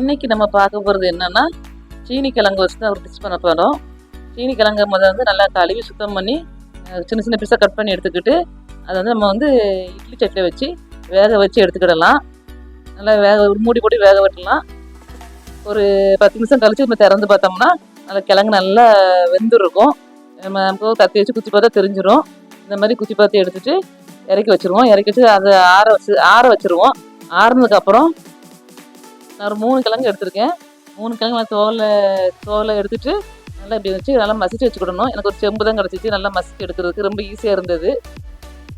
இன்றைக்கி நம்ம பார்க்க போகிறது என்னென்னா சீனி கிழங்கு வச்சு தான் ஒரு டிஷ் பண்ண போகிறோம் சீனி கிழங்கு முதல்ல வந்து நல்லா கழுவி சுத்தம் பண்ணி சின்ன சின்ன பீஸாக கட் பண்ணி எடுத்துக்கிட்டு அதை வந்து நம்ம வந்து இட்லி சட்டியில் வச்சு வேக வச்சு எடுத்துக்கிடலாம். நல்லா வேக ஒரு மூடி போட்டு வேக விட்டுலாம் ஒரு பத்து நிமிஷம் கழித்து நம்ம திறந்து பார்த்தோம்னா நல்லா கிழங்கு நல்லா வெந்துருக்கும். நம்ம நமக்கு கத்தி வச்சு குத்தி பார்த்தா தெரிஞ்சிடும் இந்த மாதிரி குத்தி பார்த்து எடுத்துட்டு இறக்கி வச்சுருவோம். இறக்கி வச்சு அதை ஆற வச்சு ஆற வச்சுருவோம். ஆறுனதுக்கப்புறம் நான் ஒரு மூணு கிழங்கு எடுத்திருக்கேன். மூணு கிழங்கு நான் தோலை தோலை எடுத்துட்டு நல்லா இப்படி வச்சு நல்லா மசிச்சு வச்சுக்கிடணும். எனக்கு ஒரு செம்பு தான் கிடச்சிச்சு. நல்லா மசிச்சு எடுக்கிறதுக்கு ரொம்ப ஈஸியாக இருந்தது.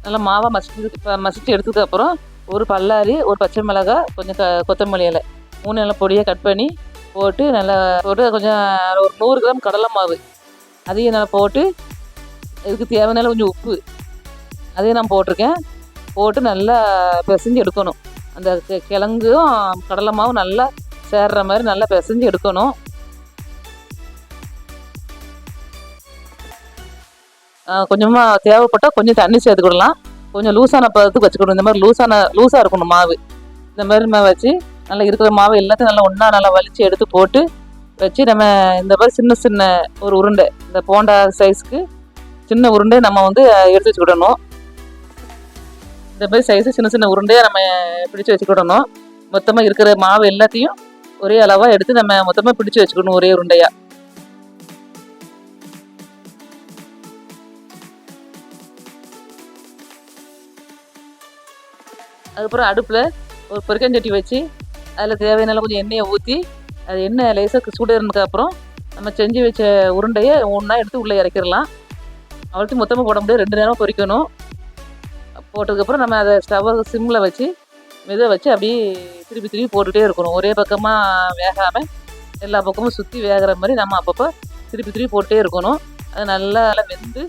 நல்லா மாவாக மசிச்சு மசித்து எடுத்ததுக்கப்புறம் ஒரு பல்லாரி ஒரு பச்சை மிளகாய் கொஞ்சம் க கொத்தமல்லி இலை. மூணு நல்லா பொடியாக கட் பண்ணி போட்டு நல்லா போட்டு கொஞ்சம் ஒரு நூறு கிராம் கடலை மாவு. அதையும் நல்லா போட்டு இதுக்கு தேவையான கொஞ்சம் உப்பு. அதையும் நான் போட்டிருக்கேன். போட்டு நல்லா பிசைஞ்சு எடுக்கணும். அந்த கிழங்கும் கடலை மாவும் நல்லா சேர்ற மாதிரி நல்லா பிசைஞ்சு எடுக்கணும். கொஞ்சமாக தேவைப்பட்டால் கொஞ்சம் தண்ணி சேர்த்துக்கிடலாம். கொஞ்சம் லூஸான பதத்துக்கு வச்சுக்கணும். இந்த மாதிரி லூஸான லூஸாக இருக்கணும் மாவு. இந்த மாதிரி நம்ம வச்சு நல்லா இருக்கிற மாவு எல்லாத்தையும் நல்லா ஒன்றா நல்லா வலித்து எடுத்து போட்டு வச்சு நம்ம இந்த மாதிரி சின்ன சின்ன ஒரு உருண்டை இந்த போண்டா சைஸ்க்கு சின்ன உருண்டை நம்ம வந்து எடுத்து வச்சுக்கிடணும். இந்த மாதிரி சைஸு சின்ன சின்ன உருண்டையாக நம்ம பிடிச்சு வச்சுக்கிடணும். மொத்தமாக இருக்கிற மாவு எல்லாத்தையும் ஒரே அளவாக எடுத்து நம்ம மொத்தமாக பிடிச்சு வச்சுக்கணும் ஒரே உருண்டையாக அதுக்கப்புறம் அடுப்பில் ஒரு பொரிக்கஞ்சட்டி வச்சு அதில் தேவையான கொஞ்சம் எண்ணெயை ஊற்றி அது எண்ணெய் லேசாக சூடேறினதுக்கு அப்புறம் நம்ம செஞ்சு வச்ச உருண்டையை ஒன்றா எடுத்து உள்ளே இறக்கிடலாம். அவ்வளோத்தையும் மொத்தமாக போட முடியாது. ரெண்டு நேரம் பொரிக்கணும் போட்டதுக்கப்புறம் நம்ம அதை ஸ்டவ்வை சிம்மில் வச்சு மித வச்சு அப்படியே திருப்பி திருப்பி போட்டுகிட்டே இருக்கணும். ஒரே பக்கமாக வேகாமல் எல்லா பக்கமும் சுற்றி வேகிற மாதிரி நம்ம அப்பப்போ திருப்பி திருப்பி போட்டே இருக்கணும். அது நல்லா நல்லா வெந்து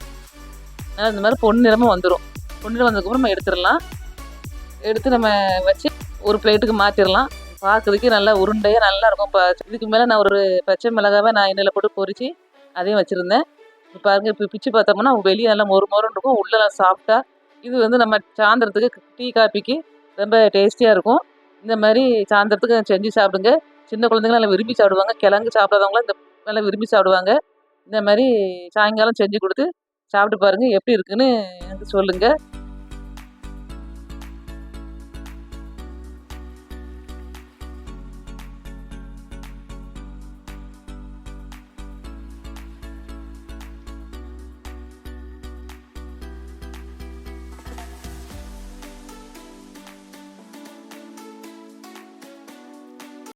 நல்லா இந்த மாதிரி பொன்னிறமாக வந்துடும் பொன்னிறம் வந்ததுக்கப்புறம் நம்ம எடுத்துடலாம். எடுத்து நம்ம வச்சு ஒரு பிளேட்டுக்கு மாற்றிடலாம் பார்க்குறதுக்கே நல்லா உருண்டையாக நல்லா இருக்கும். இப்போ இதுக்கு மேலே நான் ஒரு பச்சை மிளகாவை நான் எண்ணெயில் போட்டு பொறிச்சு அதையும் வச்சுருந்தேன். இப்போ பாருங்க இப்போ பிச்சு பார்த்தோம்னா வெளியே நல்லா மொறு மொறுன்னு இருக்கும். உள்ளே நல்லா சாஃப்டாக இது வந்து நம்ம சாயந்தரத்துக்கு டீ காப்பிக்கு ரொம்ப டேஸ்டியாக இருக்கும். இந்த மாதிரி சாயந்தரத்துக்கு செஞ்சு சாப்பிடுங்க. சின்ன குழந்தைங்க நல்லா விரும்பி சாப்பிடுவாங்க. கிழங்கு சாப்பிடாதவங்களாம் இந்த நல்லா விரும்பி சாப்பிடுவாங்க. இந்த மாதிரி சாயங்காலம் செஞ்சு கொடுத்து சாப்பிட்டு பாருங்கள் எப்படி இருக்குன்னு எனக்கு சொல்லுங்கள்